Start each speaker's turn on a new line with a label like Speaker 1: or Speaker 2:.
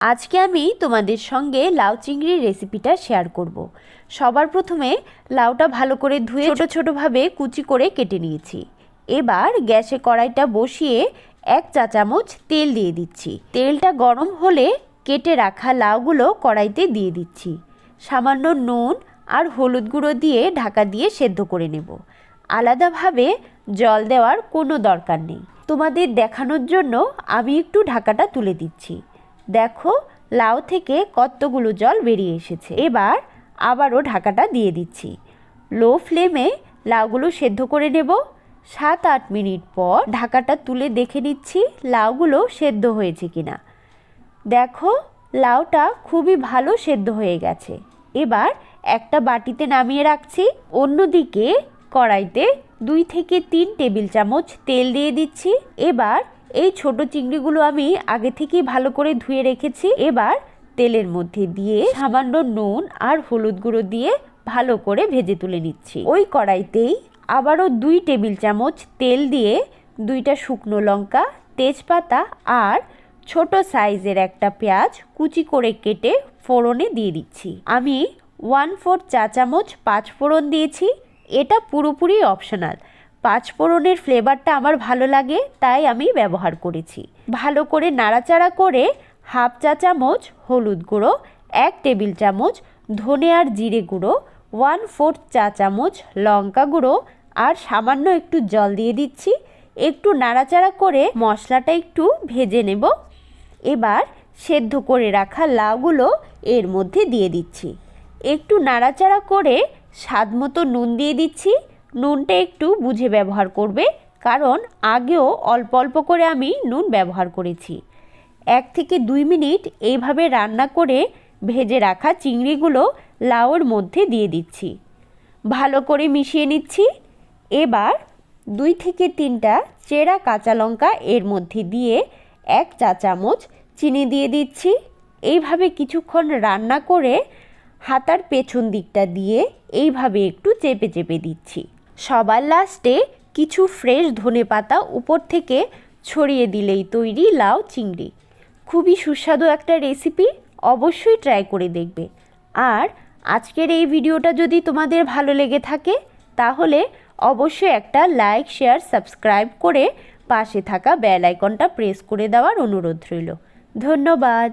Speaker 1: আজকে আমি তোমাদের সঙ্গে লাউ চিংড়ির রেসিপিটা শেয়ার করব। সবার প্রথমে লাউটা ভালো করে ধুয়ে ছোট ছোটোভাবে কুচি করে কেটে নিয়েছি। এবার গ্যাসে কড়াইটা বসিয়ে এক চা চামচ তেল দিয়ে দিচ্ছি। তেলটা গরম হলে কেটে রাখা লাউগুলো কড়াইতে দিয়ে দিচ্ছি। সামান্য নুন আর হলুদ গুঁড়ো দিয়ে ঢাকা দিয়ে সেদ্ধ করে নেব। আলাদাভাবে জল দেওয়ার কোনো দরকার নেই। তোমাদের দেখানোর জন্য আমি একটু ঢাকাটা তুলে দিচ্ছি। দেখো, লাউ থেকে কতগুলো জল বেরিয়ে এসেছে। এবার আবারও ঢাকাটা দিয়ে দিচ্ছি। লো ফ্লেমে লাউগুলো সেদ্ধ করে নেব। সাত আট মিনিট পর ঢাকাটা তুলে দেখে নিচ্ছি লাউগুলো সেদ্ধ হয়েছে কিনা। দেখো, লাউটা খুবই ভালো সেদ্ধ হয়ে গেছে। এবার একটা বাটিতে নামিয়ে রাখছি। অন্যদিকে কড়াইতে দুই থেকে তিন টেবিল চামচ তেল দিয়ে দিচ্ছি। এবার এই ছোট চিংড়িগুলো আমি আগে থেকেই ভালো করে ধুয়ে রেখেছি। এবার তেলের মধ্যে দিয়ে সামান্য নুন আর হলুদ গুঁড়ো দিয়ে ভালো করে ভেজে তুলে নিচ্ছি। ওই কড়াইতেই আবারও দুই টেবিল চামচ তেল দিয়ে দুইটা শুকনো লঙ্কা, তেজপাতা আর ছোট সাইজের একটা পেঁয়াজ কুচি করে কেটে ফোড়নে দিয়ে দিচ্ছি। আমি ওয়ান ফোর চা চামচ পাঁচ ফোড়ন দিয়েছি। এটা পুরোপুরি অপশনাল। পাঁচ ফোড়নের ফ্লেভারটা আমার ভালো লাগে, তাই আমি ব্যবহার করেছি। ভালো করে নাড়াচাড়া করে হাফ চা চামচ হলুদ গুঁড়ো, এক টেবিল চামচ ধনে আর জিরে গুঁড়ো ওয়ান ফোর্থ চা চামচ লঙ্কা গুঁড়ো আর সামান্য একটু জল দিয়ে দিচ্ছি। একটু নাড়াচাড়া করে মশলাটা একটু ভেজে নেব। এবার সেদ্ধ করে রাখা লাউগুলো এর মধ্যে দিয়ে দিচ্ছি। একটু নাড়াচাড়া করে স্বাদ মতো নুন দিয়ে দিচ্ছি। নুনটা একটু বুঝে ব্যবহার করবে, কারণ আগেও অল্প অল্প করে আমি নুন ব্যবহার করেছি। এক থেকে দুই মিনিট এইভাবে রান্না করে ভেজে রাখা চিংড়িগুলো লাউর মধ্যে দিয়ে দিচ্ছি। ভালো করে মিশিয়ে নিচ্ছি। এবার দুই থেকে তিনটা চেরা কাঁচা লঙ্কা এর মধ্যে দিয়ে এক চা চামচ চিনি দিয়ে দিচ্ছি। এইভাবে কিছুক্ষণ রান্না করে হাতার পেছন দিকটা দিয়ে এইভাবে একটু চেপে চেপে দিচ্ছি। সবার লাস্টে কিছু ফ্রেশ ধনে পাতা উপর থেকে ছড়িয়ে দিলেই তৈরি লাউ চিংড়ি। খুবই সুস্বাদু একটা রেসিপি অবশ্যই ট্রাই করে দেখবে। আর আজকের এই ভিডিওটা যদি তোমাদের ভালো লেগে থাকে, তাহলে অবশ্যই একটা লাইক শেয়ার সাবস্ক্রাইব করে পাশে থাকা বেল আইকনটা প্রেস করে দেওয়ার অনুরোধ রইল। ধন্যবাদ।